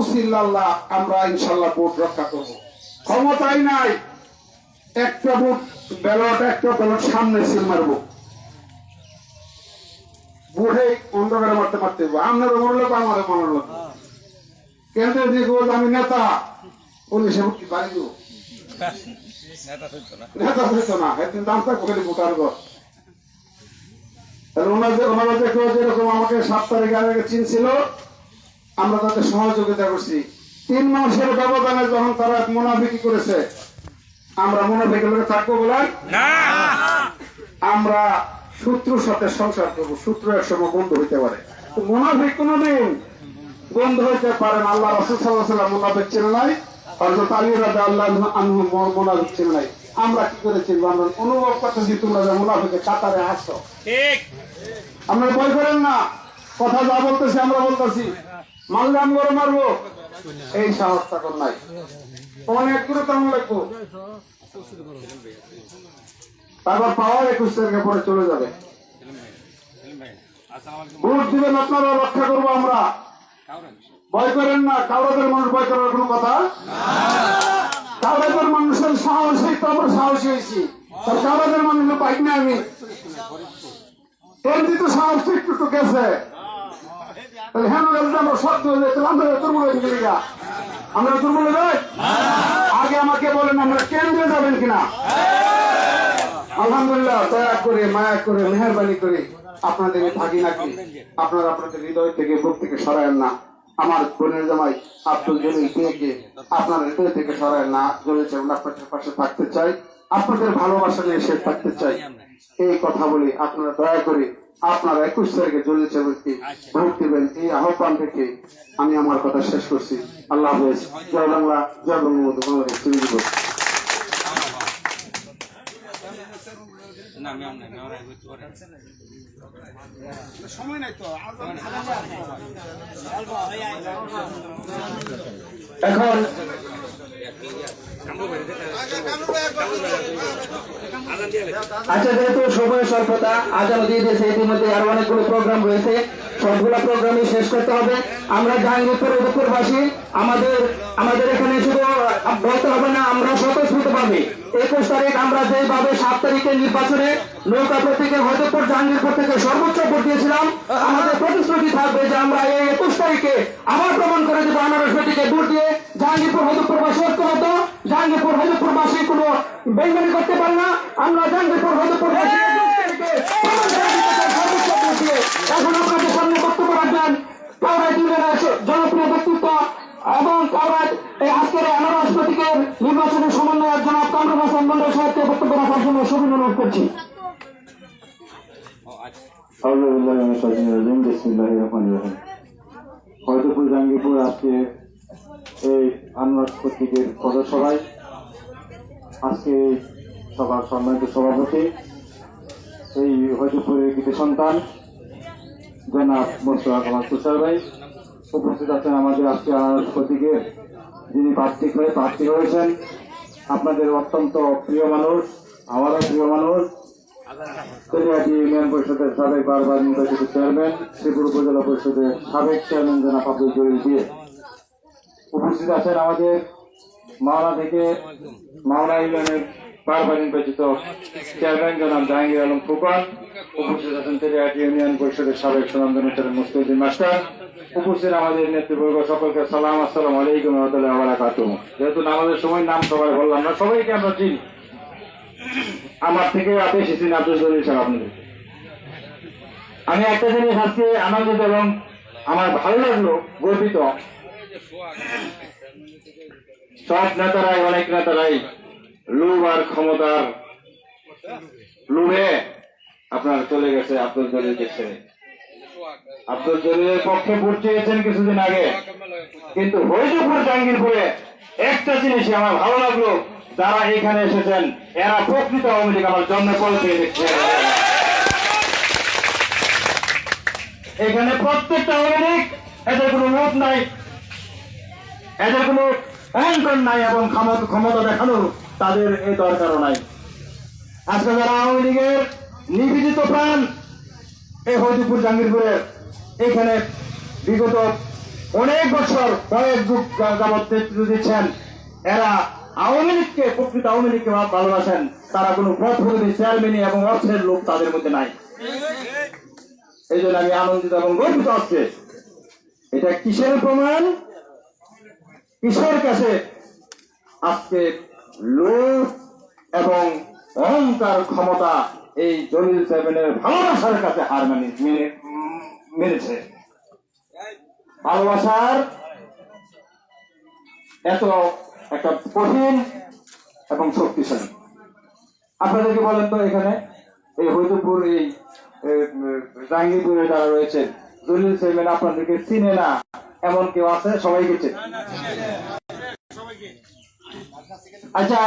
উসিল্লাল্লাহ আমরা ইনশাল্লাহ ভোট রক্ষা করব। ক্ষমতাই নাই একটা ভোট ব্যালট একটা ব্যালট সামনে সিল মারব। বুড়ে অন্ধকারে মারতে। মনে লোক আমারও মনে লোক। কেন্দ্রে দেখব আমি নেতা পুলিশে কি বাড়ি দিব। নেতা হইতো না। একদিন দাম থাকব খালি ভোটার ঘর। তাহলে ওনাদের ওনারা দেখল যেরকম আমাকে সাত তারিখ আগে চিনছিল আমরা তাদের সহযোগিতা করছি। তিন মাসের ব্যবধানে যখন তারা মুনাফিকি করেছে আমরা মুনাফিকের লোকে থাকব বলেন আমরা শত্রুর সাথে সংসার করব। শত্রু এক সময় বন্ধ হইতে পারে। মুনাফিক কোনদিন বন্ধ হইতে পারে না। আল্লাহ রসুল সাল্লাহ মুনাফিক ছিল নাই। হযরত আলী রাজা আল্লাহ আনহু মুনাফিক ছিল নাই। আমরা কি করেছি আমরা অনুভব করতেছি তোমরা যে মুনাফিকের কাতারে ঠিক। আমরা ভয় করেন না। কথা যা বলতেছি আমরা বলতেছি। মারলে আমি মারবো। এই সাহস তখন নাই। অনেক করে তেমন লাগবো। তারপর পাওয়ার একুশ তারিখে পরে চলে যাবে। ভোট দিবেন আপনারা, রক্ষা করব আমরা। ভয় করেন না, কাউরাদের মানুষ ভয় করার কোনো কথা? কাউরাদের মানুষের সাহসী তো আমরা সাহসী হয়েছি। তার কাউরাদের মানুষের পাই না আমি। এমনি তো সাহস একটু গেছে। হ্যাঁ আমরা আমরা দুর্বল হয়ে আমরা দুর্বল হয়ে আগে আমাকে বলেন আমরা কেন্দ্রে যাবেন কিনা। আলহামদুলিল্লাহ, দয়া করে, মায়া করে, মেহরবানি করে আপনাদের নাকি? আপনারা আপনাদের হৃদয় থেকে, বুক থেকে সরায়েন না। আমার বোনের জামাই আব্দুল জলিল পেয়েকে আপনার হৃদয় থেকে সরায় না। জ্বলেছে আপনাদের পাশে থাকতে চাই। আপনাদের ভালোবাসা নিয়ে সে থাকতে চাই। এই কথা বলি, আপনারা দয়া করে আপনারা একুশ তারিখে ব্যক্তি ভোট দিবেন এই আহ্বান থেকে আমি আমার কথা শেষ করছি আল্লাহ হাফেজ জয় বাংলা জয় বঙ্গবন্ধু বাংলাদেশ এখন আচ্ছা যেহেতু সময় স্বল্পতা আজান দিয়ে দিয়েছে, ইতিমধ্যে আরও অনেকগুলো প্রোগ্রাম রয়েছে। সবগুলো প্রোগ্রামই শেষ করতে হবে। আমরা জাহাঙ্গীরপুর উদয়পুরবাসী আমাদের আমাদের এখানে শুধু বলতে পাবে একুশ তারিখ আমরা যেভাবে সাত তারিখে নির্বাচনে নৌকা প্রতীকের হয়তপুর জাহাঙ্গীরপুর থেকে সর্বোচ্চ ভোট দিয়েছিলাম, আমাদের প্রতিশ্রুতি থাকবে যে আমরা এই একুশ তারিখে আবার প্রমাণ করে দেবো আনারস প্রতীকে ভোট দিয়ে জাহাঙ্গীরপুর হয়তপুরবাসী ঐক্যবদ্ধ জাহাঙ্গীরপুর হয়তপুরবাসী কোনো বেইমানি করতে পারে না। আমরা জাহাঙ্গীরপুর হয়তপুরবাসী একুশ হাসান মন্ডল সাহেবকে বক্তব্য রাখার জন্য সুবিধা অনুরোধ করছি। হয়তপুর জাঙ্গিপুর আজকে এই আনোয়ার পত্রিকের পদসভায় আজকে সভার সম্মানিত সভাপতি, এই হয়তপুরের কৃতি সন্তান, জনাব মোস্তফা কামাল তুষার ভাই। উপস্থিত আছেন আমাদের আজকে আনারস প্রতীকের যিনি প্রার্থী হয়ে প্রার্থী হয়েছেন আপনাদের অত্যন্ত প্রিয় মানুষ, আমারও প্রিয় মানুষ। ইউনিয়ন পরিষদের বারবার চেয়ারম্যান উপজেলা সাবেক চেয়ারম্যান উপস্থিত আছেন আমাদের মাওনা থেকে মাওনা ইউনিয়নের বারবার নির্বাচিত চেয়ারম্যান জনাব জাহাঙ্গীর আলম ফুকন, উপস্থিত আছেন তেলিয়াটি ইউনিয়ন পরিষদের সাবেক সুনামধন্য চেয়ারম্যান মুস্তাউদ্দিন মাস্টার। উপস্থিত আমাদের নেতৃবর্গ সকলকে সালাম, আসসালাম আলাইকুম রহমতুল্লাহ বারাকাতুহ। যেহেতু নামাজের সময় নাম সবাই বললাম না, সবাইকে আমরা চিনি। আমার থেকে আপনি এসেছেন আব্দুল জলিল সাহেব আপনাদের আমি একটা জিনিস আজকে আনন্দিত এবং আমার ভালো লাগল, গর্বিত। সব নেতারাই, অনেক নেতারাই লোভ আর ক্ষমতার লোভে আপনার চলে গেছে আব্দুল জলিল গেছে আব্দুল জলিলের পক্ষে ভোট চেয়েছেন কিছুদিন আগে। কিন্তু হরিজপুর জাহাঙ্গীরপুরে একটা জিনিসই আমার ভালো লাগল, যারা এখানে এসেছেন, এরা প্রকৃত আওয়ামী লীগ আমার জন্ম দেখছে। এখানে প্রত্যেকটা আওয়ামী লীগ এদের কোনো লোভ নাই, এদের কোনো অহংকার নাই এবং ক্ষমতা দেখানোর। তাদের এই দরকারও নাই। আজকে যারা আওয়ামী লীগের নিবেদিত প্রাণ এই হরিপুর জাহাঙ্গীরপুরের, এখানে বিগত অনেক বছর কয়েক যুগ যাবৎ নেতৃত্ব দিচ্ছেন, এরা আওয়ামী লীগকে, প্রকৃত আওয়ামী লীগকে ভালোবাসেন, তারা কোনো পথ বিরোধী চেয়ারম্যানই এবং অর্থের লোক তাদের মধ্যে নাই। এই জন্য আমি আনন্দিত এবং গর্বিত আজকে। এটা কিসের প্রমাণ? কিসের কাছে আজকে লোভ এবং অহংকার ক্ষমতা এই জলিল সেভেনের ভালোবাসার কাছে হার মানি মেনেছে। ভালোবাসার এত একটা কঠিন এবং শক্তিশালী। আপনাদেরকে বলেন তো এখানে, এই হইদপুর এই জাহাঙ্গীরপুরে যারা রয়েছেন জলিল সেভেন আপনাদেরকে চিনে না। এমন কেউ আছে? সবাইকে চেনে। আচ্ছা